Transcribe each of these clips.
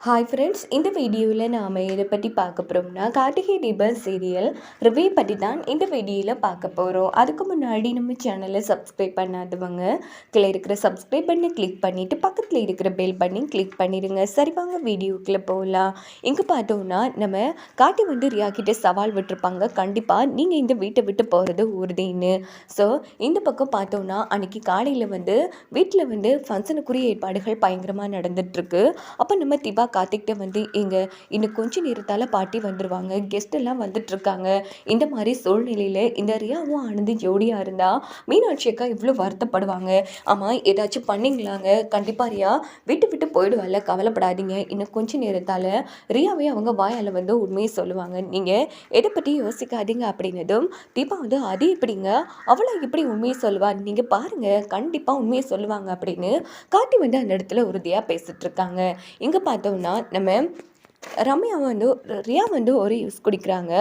Hi friends இந்த வீடியோவில் நாம் எதை பற்றி பார்க்க போகிறோம்னா கார்த்திகை தீபம் சீரியல் ரிவ்யூ பற்றி தான் இந்த வீடியோவில் பார்க்க போகிறோம் அதுக்கு முன்னாடி நம்ம சேனலை சப்ஸ்கிரைப் பண்ணாதவங்க கீழே இருக்கிற சப்ஸ்கிரைப் பண்ணி கிளிக் பண்ணிவிட்டு பக்கத்தில் இருக்கிற பெல் பண்ணி கிளிக் பண்ணிடுங்க சரி வாங்க வீடியோக்குள்ளே போகலாம் இங்கே பார்த்தோம்னா நம்ம காட்டி வந்து ரியாக்கிட்ட சவால் விட்டுருப்பாங்க. கண்டிப்பாக நீங்கள் இந்த வீட்டை விட்டு போகிறது உறுதின்னு. ஸோ இந்த பக்கம் பார்த்தோம்னா அன்றைக்கி காலையில் வந்து வீட்டில் வந்து ஃபங்க்ஷனுக்குரிய ஏற்பாடுகள் பயங்கரமாக நடந்துகிட்ருக்கு அப்போ நம்ம திபா கார்த்திக்கிட்ட வந்து இங்கே இன்னும் கொஞ்ச நேரத்தால் பாட்டி வந்துடுவாங்க கெஸ்ட் எல்லாம் வந்துட்டுருக்காங்க இந்த மாதிரி சூழ்நிலையில் இந்த ரியாவும் ஆனந்து ஜோடியாக இருந்தால் மீனாட்சி அக்கா இவ்வளோ வருத்தப்படுவாங்க. ஆமாம் ஏதாச்சும் பண்ணிங்களாங்க? கண்டிப்பாக ரியா. விட்டு விட்டு போயிடுவாள்ல கவலைப்படாதீங்க. இன்னும் கொஞ்ச நேரத்தால் ரியாவே அவங்க வாயால் வந்து உண்மையை சொல்லுவாங்க. நீங்கள் எதை பற்றி யோசிக்காதீங்க அப்படின்னதும் தீபா வந்து அது எப்படிங்க? அவ்வளோ எப்படி உண்மையை சொல்லுவா? நீங்கள் பாருங்கள் கண்டிப்பாக உண்மையை சொல்லுவாங்க அப்படின்னு காட்டி வந்து அந்த இடத்துல உறுதியாக பேசிட்டு இருக்காங்க இங்கே பார்த்தோம்னா நம்ம ரம்யா வந்து ரியா வந்து ஒரு யூஸ் குடிக்கிறாங்க.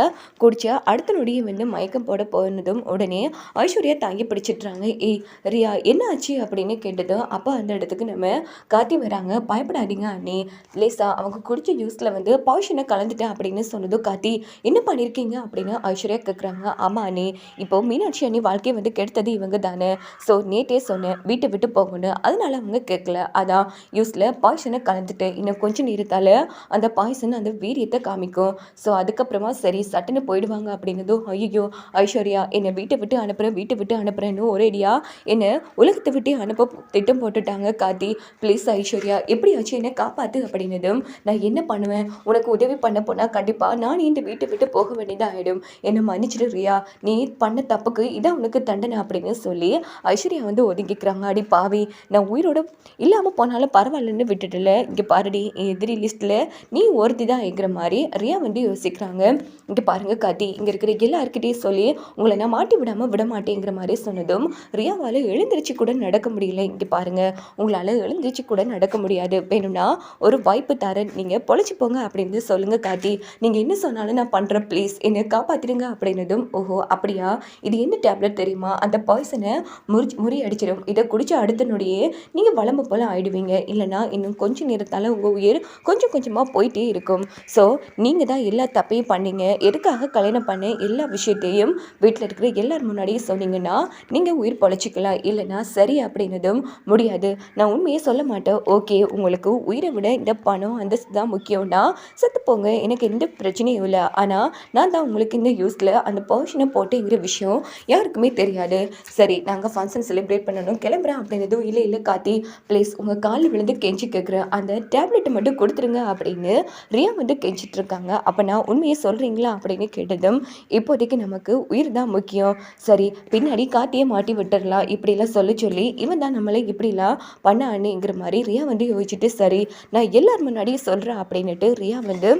குடிச்சு அடுத்த நொடியை வந்து மயக்கம் போட போனதும் உடனே ஐஸ்வர்யா தாங்கி பிடிச்சிட்றாங்க. ஏய் ரியா என்ன ஆச்சு? அப்படின்னு கேட்டதும் அப்போ அந்த இடத்துக்கு நம்ம காத்தி வராங்க. பயப்படாதீங்க அண்ணே. லேசா அவங்க குடிச்ச ஜூஸில் வந்து பாய்ஷனை கலந்துட்டேன் அப்படின்னு சொன்னதும் காத்தி என்ன பண்ணியிருக்கீங்க அப்படின்னு ஐஸ்வர்யா கேட்குறாங்க ஆமாம் அண்ணே. இப்போ மீனாட்சி அண்ணி வாழ்க்கையை வந்து கெடுத்தது இவங்க தானே. ஸோ நேட்டே சொன்னேன் வீட்டை விட்டு போகணும் அதனால அவங்க கேட்கல அதான் யூஸில் பாய்சனை கலந்துட்டேன். இன்னும் கொஞ்சம் நேரத்தால் அந்த பாய் பாய்சன் அந்த வீரியத்தை காமிக்கும். ஸோ அதுக்கப்புறமா சரி சட்டுன்னு போயிடுவாங்க அப்படிங்கிறதும் ஐயோ ஐஸ்வர்யா என்னை வீட்டை விட்டு அனுப்புகிறேன் வீட்டை விட்டு அனுப்புகிறேன்னு ஒரேடியா என்னை உலகத்தை விட்டு அனுப்ப திட்டம் போட்டுட்டாங்க காத்தி ப்ளீஸ் ஐஸ்வர்யா எப்படியாச்சும் என்னை காப்பாற்று அப்படின்னதும் நான் என்ன பண்ணுவேன்? உனக்கு உதவி பண்ண போனால் கண்டிப்பாக நான் இந்த வீட்டை விட்டு போக வேண்டியதாக ஆகிடும் என்னை மன்னிச்சிடு ரியா நீ பண்ண தப்புக்கு இதான் உனக்கு தண்டனை அப்படின்னு சொல்லி ஐஸ்வர்யா வந்து ஒதுங்கிக்கிறாங்க. அடி பாவி நான் உயிரோட இல்லாமல் போனாலும் பரவாயில்லன்னு விட்டுட்டல இங்கே பாருடி என் எதிரி லிஸ்ட்டில் நீ ஒருத்தி தான் இருக்கிற மாதிரி ரியா வந்து யோசிக்கிறாங்க. இங்கே பாருங்கள் காத்தி இங்கே இருக்கிற எல்லாருக்கிட்டையும் சொல்லி உங்களை நான் மாட்டி விடாமல் விட மாட்டேங்கிற மாதிரி சொன்னதும் ரியாவால் எழுந்திரிச்சு கூட நடக்க முடியல. இங்கே பாருங்கள் உங்களால் எழுந்திரிச்சு கூட நடக்க முடியாது. வேணும்னா ஒரு வாய்ப்பு தரேன். நீங்கள் பொழைச்சி போங்க அப்படின்னு சொல்லுங்கள் காத்தி நீங்கள் என்ன சொன்னாலும் நான் பண்ணுறேன் ப்ளீஸ் என்னை காப்பாற்றிடுங்க அப்படின்னதும் ஓஹோ அப்படியா? இது என்ன டேப்லெட் தெரியுமா? அந்த பாய்சனை முறி முறி அடிச்சிடும் இதை குடிச்ச அடுத்த நொடியே நீங்கள் வளம்பு போல் ஆயிடுவீங்க. இல்லைனா இன்னும் கொஞ்சம் நேரத்தால் உங்கள் உயிர் கொஞ்சம் கொஞ்சமாக போயிட்டே இருக்கும். ஸோ நீங்கள் தான் எல்லா தப்பையும் பண்ணீங்க. எதுக்காக கல்யாணம் பண்ண எல்லா விஷயத்தையும் வீட்டில் இருக்கிற எல்லார் முன்னாடியும் சொன்னீங்கன்னா நீங்கள் உயிர் பொழைச்சிக்கலாம். இல்லைனா சரி அப்படின்னதும் முடியாது. நான் உண்மையே சொல்ல மாட்டேன். ஓகே உங்களுக்கு உயிரை விட இந்த பணம் அந்த தான் முக்கியம்னா செத்து போங்க. எனக்கு எந்த பிரச்சனையும் இல்லை. ஆனால் நான் தான் உங்களுக்கு இந்த யூஸில் அந்த பர்ஷனை போட்டேங்கிற விஷயம் யாருக்குமே தெரியாது. சரி நாங்கள் ஃபங்க்ஷன் செலிப்ரேட் பண்ணணும். கிளம்புறேன் அப்படின்னதும் இல்லை இல்லை காத்தி ப்ளீஸ் உங்கள் காலில் விழுந்து கெஞ்சி கேட்குறேன் அந்த டேப்லெட்டை மட்டும் கொடுத்துருங்க அப்படின்னு ரியா வந்து கெஞ்சிட்டு இருக்காங்க அப்போ நான் உண்மையை சொல்கிறீங்களா அப்படின்னு கேட்டதும் இப்போதைக்கு நமக்கு உயிர் தான் முக்கியம். சரி பின்னாடி காட்டியே மாட்டி விட்டுடலாம் இப்படிலாம் சொல்ல சொல்லி இவன் தான் நம்மளை இப்படிலாம் பண்ண அண்ணிங்கிற மாதிரி ரியா வந்து யோசிச்சுட்டு சரி நான் எல்லார் முன்னாடியும் சொல்கிறேன் அப்படின்னுட்டு ரியா வந்து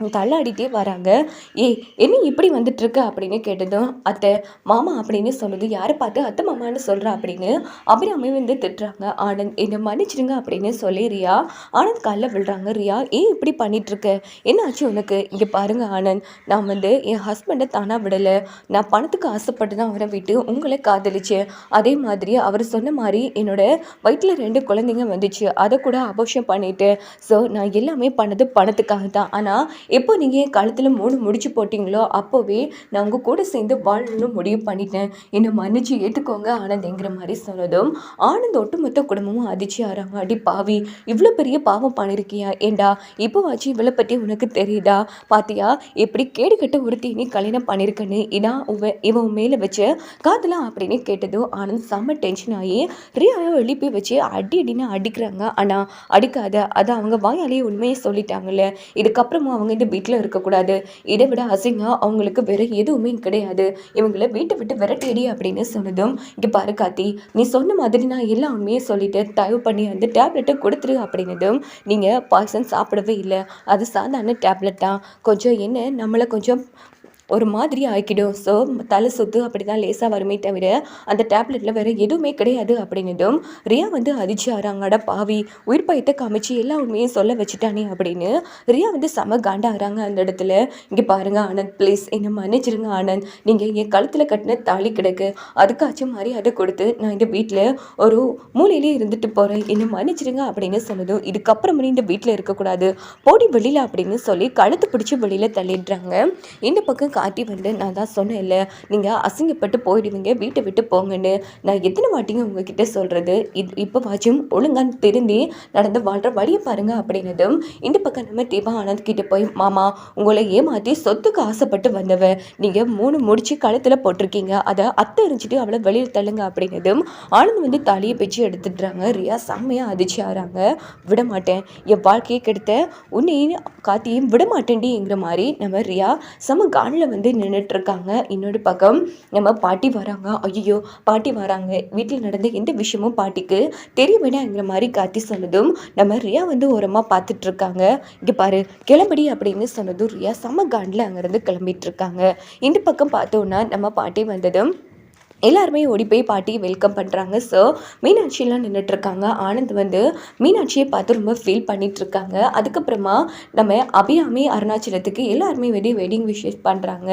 தள்ளாடிட்டே வராங்க. ஏய் என்ன இப்படி வந்துட்டுருக்க? அப்படின்னு கேட்டதும் அத்தை மாமா அப்படின்னு சொன்னது யாரை பார்த்து அத்தை மாமான்னு சொல்கிறா அப்படின்னு அபிராமி வந்து திட்டுறாங்க. ஆனந்த் என்னை மன்னிச்சிடுங்க அப்படின்னு சொல்லி ரியா ஆனந்த் காலில் விழுறாங்க ரியா. ஏன் இப்படி பண்ணிகிட்ருக்க என்ன ஆச்சு உனக்கு? இங்கே பாருங்க ஆனந்த். நான் வந்து என் ஹஸ்பண்டை தானாக விடலை. நான் பணத்துக்கு ஆசைப்பட்டு தான் அவரை விட்டு உங்களை காதலிச்சேன் அதே மாதிரி அவர் சொன்ன மாதிரி என்னோட வயிற்றில் ரெண்டு குழந்தைங்க வந்துச்சு. அதை கூட அபோஷம் பண்ணிட்டேன். ஸோ நான் எல்லாமே பண்ணது பணத்துக்காக தான் ஆனால் எப்போ நீங்கள் காலத்தில் கழுத்தில் மூணு முடிச்சு போட்டிங்களோ அப்போவே நான் உங்கள் கூட சேர்ந்து வாழணும்னு முடிவு பண்ணிட்டேன். என்னை மன்னிச்சு ஏற்றுக்கோங்க ஆனந்த்ங்கிற மாதிரி சொன்னதும் ஆனந்த் ஒட்டுமொத்த குடும்பமும் அதிர்ச்சி ஆறாங்க. அடி பாவி இவ்வளோ பெரிய பாவம் பண்ணியிருக்கியா ஏண்டா இப்போ ஆச்சு இவளை பற்றி உனக்கு தெரியுதா? பாத்தியா எப்படி கேடு கட்ட ஒருத்தி நீ கல்யாணம் பண்ணியிருக்கன்னு இதான் உவ இவன் மேலே வச்சு காதலாம் அப்படின்னு கேட்டதும் ஆனந்த் செம்ம டென்ஷன் ஆகி ரியாவை எழுப்பி வச்சு அடி அடின்னு அடிக்கிறாங்க. ஆனால் அடிக்காத அதை அவங்க வாயாலேயே உண்மையை சொல்லிட்டாங்கல்ல. இதுக்கப்புறமும் அவங்க இந்த வீட்டில் இருக்கக்கூடாது. இதை விட அசிங்கம் அவங்களுக்கு வேறு எதுவுமே கிடையாது. இவங்கள வீட்டை விட்டு விரட்டேடி அப்படின்னு சொன்னதும் இங்கே பாரு காத்தி நீ சொன்ன மாதிரி நான் எல்லா உண்மையும் சொல்லிட்டு தயவு பண்ணி அந்த டேப்லெட்டை கொடுத்துரு அப்படின்னதும் நீங்கள் பாய்சன் சாப்பிடவே இல்லை. அது சாதாரண டேப்லெட் தான் கொஞ்சம் என்ன? நம்மளை கொஞ்சம் ஒரு மாதிரி ஆக்கிடும் ஸோ தலை சொத்து அப்படி தான் லேசாக வருமே தவிர அந்த டேப்லெட்டில் வேறு எதுவுமே கிடையாது அப்படின்னதும் ரியா வந்து அதிர்ச்சி ஆறாங்கட பாவி உயிர் பயத்தை காமிச்சு எல்லா உண்மையும் சொல்ல வச்சுட்டானே அப்படின்னு ரியா வந்து செம காண்டாகிறாங்க அந்த இடத்துல. இங்கே பாருங்கள் ஆனந்த் ப்ளீஸ் என்னை மன்னிச்சிருங்க ஆனந்த். நீங்கள் என் கழுத்தில் கட்டின தாலி கிடக்கு. அதுக்காச்சும் மரியாதை கொடுத்து நான் இந்த வீட்டில் ஒரு மூலையிலே இருந்துட்டு போகிறேன் என்னை மன்னிச்சிருங்க அப்படின்னு சொன்னதும் இதுக்கப்புறமே இந்த வீட்டில் இருக்கக்கூடாது. போடி வெளியில் அப்படின்னு சொல்லி கழுத்து பிடிச்சி வெளியில் தள்ளிடுறாங்க. இந்த பக்கம் காட்டி வந்து நான் தான் சொன்னேன் இல்லை நீங்கள் அசிங்கப்பட்டு போயிடுவீங்க வீட்டை விட்டு போங்கன்னு. நான் எத்தனை வாட்டிங்க உங்ககிட்ட சொல்கிறது இது இப்போ வாச்சும் ஒழுங்காக திருந்தி நடந்து வாழ்கிற வழியை பாருங்க அப்படின்னதும் இந்த பக்கம் நம்ம தீபா ஆனந்த் கிட்ட போய் மாமா உங்களை ஏமாற்றி சொத்துக்கு ஆசைப்பட்டு வந்தவ நீங்கள் மூணு முடிச்சு கழுத்தில் போட்டிருக்கீங்க. அதை அத்தை எரிஞ்சிட்டு அவளை வெளியில் தள்ளுங்க அப்படின்னதும் ஆனந்த் வந்து தலையை பிச்சு எடுத்துடுறாங்க ரியா செம்மையாக அதிர்ச்சி ஆகிறாங்க. விட மாட்டேன். என் வாழ்க்கையை கெடுத்த உன்னையும் காத்தியும் விட மாட்டேன்டிங்கிற மாதிரி நம்ம ரியா செம காலில் வந்து நின்றுட்டுருக்காங்க இன்னொரு பக்கம் நம்ம பாட்டி வராங்க. ஐயோ பாட்டி வராங்க. வீட்டில் நடந்த எந்த விஷயமும் பாட்டிக்கு தெரியவேடாங்கிற மாதிரி காத்தி சொன்னதும் நம்ம ரியா வந்து ஓரமாக பார்த்துட்ருக்காங்க. இங்கே பாரு கிளம்படி அப்படின்னு சொன்னதும் ரியா சம காண்டில் அங்கேருந்து கிளம்பிட்டு இருக்காங்க இந்த பக்கம் பார்த்தோன்னா நம்ம பாட்டி வந்ததும் எல்லாருமே ஓடி போய் பாட்டியை வெல்கம் பண்ணுறாங்க ஸோ மீனாட்சியெலாம் நின்றுட்டுருக்காங்க ஆனந்த் வந்து மீனாட்சியை பார்த்து ரொம்ப ஃபீல் பண்ணிகிட்ருக்காங்க அதுக்கப்புறமா நம்ம அபியாமி அருணாச்சலத்துக்கு எல்லாருமே வெடி வெட்டிங் விஷஸ் பண்ணுறாங்க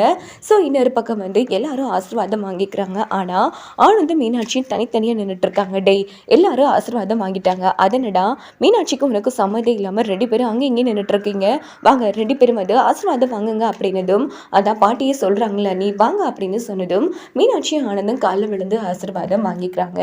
ஸோ இன்னொரு பக்கம் வந்து எல்லாரும் ஆசீர்வாதம் வாங்கிக்கிறாங்க. ஆனால் ஆனந்தும் மீனாட்சியும் தனித்தனியாக நின்றுட்டுருக்காங்க டெய் எல்லாரும் ஆசீர்வாதம் வாங்கிட்டாங்க. அதனடா மீனாட்சிக்கும் உனக்கு சம்மதம் இல்லாமல் ரெண்டு பேரும் அங்கே இங்கே நின்றுட்டுருக்கீங்க வாங்க ரெண்டு பேரும் வந்து ஆசீர்வாதம் வாங்குங்க அப்படின்னதும் அதான் பாட்டியே சொல்கிறாங்களே நீ வாங்க அப்படின்னு சொன்னதும் மீனாட்சியும் ஆனந்தும் காலில் விழுந்து ஆசீர்வாதம் வாங்கிக்கிறாங்க.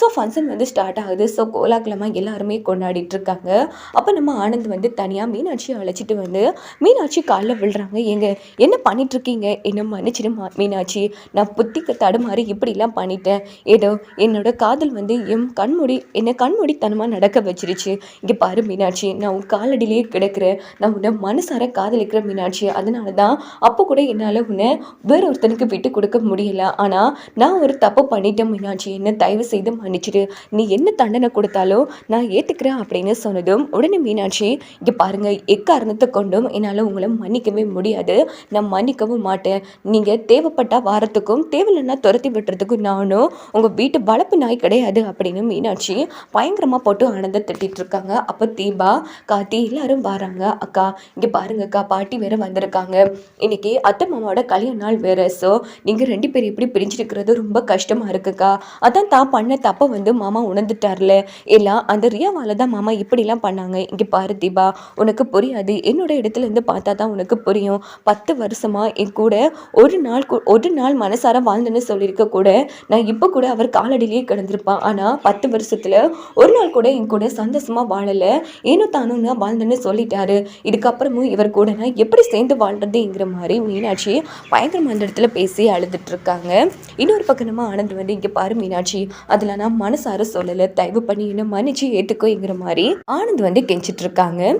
ஸோ ஃபங்க்ஷன் வந்து ஸ்டார்ட் ஆகுது. ஸோ கோலாகலமாக எல்லாருமே கொண்டாடிட்டு இருக்காங்க அப்போ நம்ம ஆனந்த் வந்து தனியாக மீனாட்சியை அழைச்சிட்டு வந்து மீனாட்சி காலில் விழுறாங்க. எங்க என்ன பண்ணிட்டு இருக்கீங்க என்ன மன்னிச்சிடு மா- மீனாட்சி. நான் புத்திக்கு தடுமாறி இப்படிலாம் பண்ணிட்டேன். ஏதோ என்னோட காதல் வந்து என் கண்மூடி என்னை கண்மூடித்தனமாக நடக்க வச்சிருச்சு. இங்கே பாரு மீனாட்சி நான் உன் காலடியிலேயே கிடக்கிறேன். நான் உன்னை மனசார காதலிக்கிற மீனாட்சி. அதனால தான் அப்போ கூட என்னால் உன்னை வேற ஒருத்தனுக்கு விட்டு கொடுக்க முடியல. ஆனால் நான் ஒரு தப்பு பண்ணிட்டேன் மீனாட்சி. என்ன தயவு செய்து மன்னிச்சிடு. நீ என்ன தண்டனை கொடுத்தாலும் நான் ஏற்றுக்கிறேன் அப்படின்னு சொன்னதும் உடனே மீனாட்சி இங்கே பாருங்கள் எக்காரணத்தை கொண்டும் என்னால் உங்களை மன்னிக்கவே முடியாது. நான் மன்னிக்கவும் மாட்டேன். நீங்கள் தேவைப்பட்ட வாரத்துக்கும் தேவையில்லைன்னா துரத்தி விட்டுறதுக்கும் நானும் உங்கள் வீட்டு வளர்ப்பு நாய் கிடையாது அப்படின்னு மீனாட்சி பயங்கரமாக போட்டு ஆனந்த திட்டிகிட்டு இருக்காங்க. அப்போ தீபா காத்தி எல்லாரும் வராங்க. அக்கா இங்கே பாருங்கக்கா பாட்டி வேற வந்திருக்காங்க. இன்னைக்கு அத்தை மாமாவோட கல்யாண நாள் வேறு. ஸோ நீங்கள் ரெண்டு பேரும் எப்படி பிரிஞ்சிருக்கிறது ரொம்ப கஷ்டமாக இருக்குக்கா. அதான் தான் பண்ண தப்பை வந்து மாமா உணர்ந்துட்டார்ல. எல்லாம் அந்த ரியாவால் தான் மாமா இப்படிலாம் பண்ணாங்க. இங்கே பாரு தீபா உனக்கு புரியாது. என்னோட இடத்துல இருந்து பார்த்தா தான் உனக்கு புரியும். பத்து வருஷமாக என் கூட ஒரு நாள் கூ- ஒரு நாள் மனசார வாழ்ந்தேன்னு சொல்லியிருக்க கூட நான் இப்போ கூட அவர் காலடியிலேயே கிடந்திருப்பான் ஆனால் பத்து வருஷத்தில் ஒரு நாள் கூட என் கூட சந்தோஷமாக வாழலை. ஏனோ தானும் நான் வாழ்ந்தேன்னு சொல்லிட்டாரு. இதுக்கப்புறமும் இவர் கூட நான் எப்படி சேர்ந்து வாழ்றதுங்கிற மாதிரி மீனாட்சி பயங்கரமா அந்த இடத்துல பேசி அழுதுட்டு இருக்காங்க. இன்னொரு பக்கம் நம்ம ஆனந்த் வந்து இங்கே பாரு மீனாட்சி. அதில் நான் மனசார சொல்லலை. தயவு பண்ணி என்ன மன்னிச்சு ஏற்றுக்கோங்கிற மாதிரி ஆனந்த் வந்து கெஞ்சிட்டு இருக்காங்க.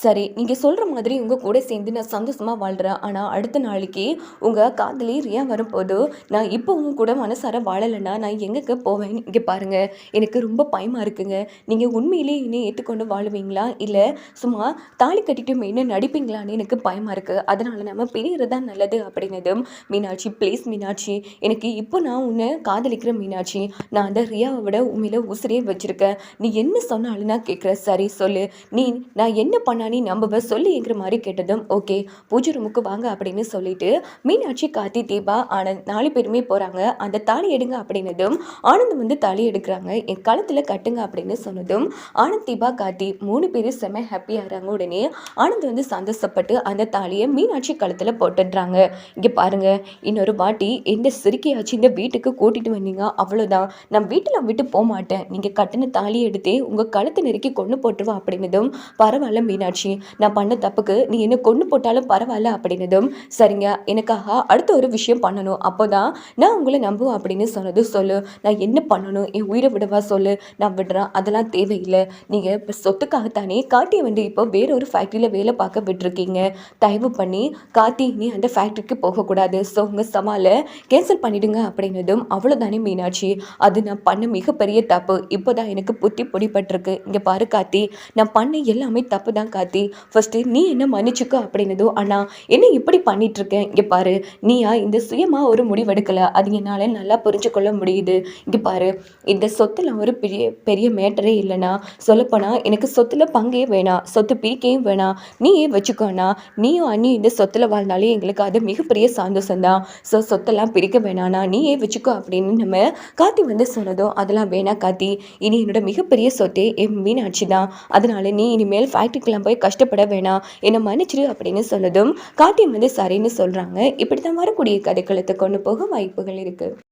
சரி நீங்கள் சொல்கிற மாதிரி உங்கள் கூட சேர்ந்து நான் சந்தோஷமாக வாழ்கிறேன் ஆனால் அடுத்த நாளைக்கு உங்கள் காதலி ரியா வரும்போது நான் இப்போ உங்கள் கூட மனசார வாழலைன்னா நான் எங்கே போவேன்? இங்கே பாருங்கள் எனக்கு ரொம்ப பயமாக இருக்குங்க. நீங்கள் உண்மையிலே என்னை ஏற்றுக்கொண்டு வாழுவீங்களா? இல்லை சும்மா தாலி கட்டிட்டு மெயினாக நடிப்பீங்களான்னு எனக்கு பயமாக இருக்குது அதனால் நம்ம பிரியறது தான் நல்லது அப்படின்னதும் மீனாட்சி ப்ளீஸ் மீனாட்சி எனக்கு இப்போ நான் உன்னை காதலிக்கிற மீனாட்சி. நான் அந்த ரியாவை விட உண்மையில் உசிரியே வச்சுருக்கேன். நீ என்ன சொன்னாலும் நான் கேட்குறேன் சரி சொல்லு. நீ நான் என்ன பண்ண நீ நம்புவ சொல்லிங்கிற மாதிரி கேட்டதும் ஓகே பூஜை ரூமுக்கு வாங்க அப்படின்னு சொல்லிட்டு மீனாட்சி காத்தி தீபா ஆனந்த் நாலு பேருமே போகிறாங்க அந்த தாலி எடுங்க அப்படின்னதும் ஆனந்த் வந்து தாலி எடுக்கிறாங்க. என் களத்தில் கட்டுங்க அப்படின்னு சொன்னதும் ஆனந்த் தீபா காத்தி மூணு பேரும் செம்ம ஹாப்பியாகிறாங்க உடனே ஆனந்த் வந்து சந்தோஷப்பட்டு அந்த தாலியை மீனாட்சி களத்தில் போட்டுடுறாங்க. இங்கே பாருங்கள் இன்னொரு வாட்டி எந்த சிரிக்கையாச்சு இந்த வீட்டுக்கு கூட்டிகிட்டு வந்தீங்க அவ்வளோதான் நான் வீட்டில் விட்டு போக மாட்டேன் நீங்கள் கட்டின தாலி எடுத்தே உங்கள் கழுத்தை நெருக்கி கொண்டு போட்டுருவா அப்படின்னதும் பரவாயில்ல மீனாட்சி நான் பண்ண தப்புக்கு நீ என்ன கொண்டு போட்டாலும் பரவாயில்ல அப்படின்னதும் சரிங்க எனக்காக அடுத்த ஒரு விஷயம் பண்ணணும் அப்போதான் நான் உங்களை நம்புவேன் அப்படின்னு சொன்னது சொல்லு நான் என்ன பண்ணணும் என் உயிரை விடவா சொல்லு நான் விடுறேன் அதெல்லாம் தேவையில்லை நீங்கள் இப்போ சொத்துக்காகத்தானே காட்டி வந்து இப்போ வேற ஒரு ஃபேக்ட்ரியில் வேலை பார்க்க விட்டுருக்கீங்க தயவு பண்ணி காத்தி நீ அந்த ஃபேக்ட்ரிக்கு போகக்கூடாது ஸோ உங்கள் சவாலை கேன்சல் பண்ணிடுங்க அப்படின்னதும் அவ்வளோதானே மீனாட்சி அது நான் பண்ண மிகப்பெரிய தப்பு இப்போ தான் எனக்கு புத்தி பொடிப்பட்டிருக்கு இங்கே பாரு காத்தி நான் பண்ண எல்லாமே தப்பு தான் கார்த்தி. கார்த்தி ஃபஸ்ட்டு நீ என்ன மன்னிச்சுக்க அப்படின்னதோ அண்ணா என்ன இப்படி பண்ணிட்டு இருக்கேன் இங்கே பாரு நீயா இந்த சுயமாக ஒரு முடிவெடுக்கலை. அது என்னால் நல்லா புரிஞ்சுக்கொள்ள முடியுது. இங்கே பாரு இந்த சொத்தில் ஒரு பெரிய பெரிய மேட்டரே இல்லைண்ணா. சொல்லப்போனால் எனக்கு சொத்தில் பங்கே வேணாம் சொத்து பிரிக்கையும் வேணாம். நீயே வச்சுக்கோண்ணா நீயும் அண்ணியும் இந்த சொத்தில் வாழ்ந்தாலே எங்களுக்கு அது மிகப்பெரிய சந்தோஷம்தான் ஸோ சொத்தெல்லாம் பிரிக்க வேணாண்ணா நீயே வச்சுக்கோ அப்படின்னு நம்ம காத்தி வந்து சொன்னதோ அதெல்லாம் வேணாம் காத்தி இனி என்னோட மிகப்பெரிய சொத்தே என் மீனாட்சி தான். அதனால நீ இனிமேல் ஃபேக்ட்ரிக்கெல்லாம் போய் கஷ்டப்பட வேணாம் என்னை மன்னிச்சிரு அப்படின்னு சொன்னதும் கார்த்தி வந்து சரின்னு சொல்கிறாங்க இப்படி தான் வரக்கூடிய கதைக்களத்தை கொண்டு போக வாய்ப்புகள் இருக்குது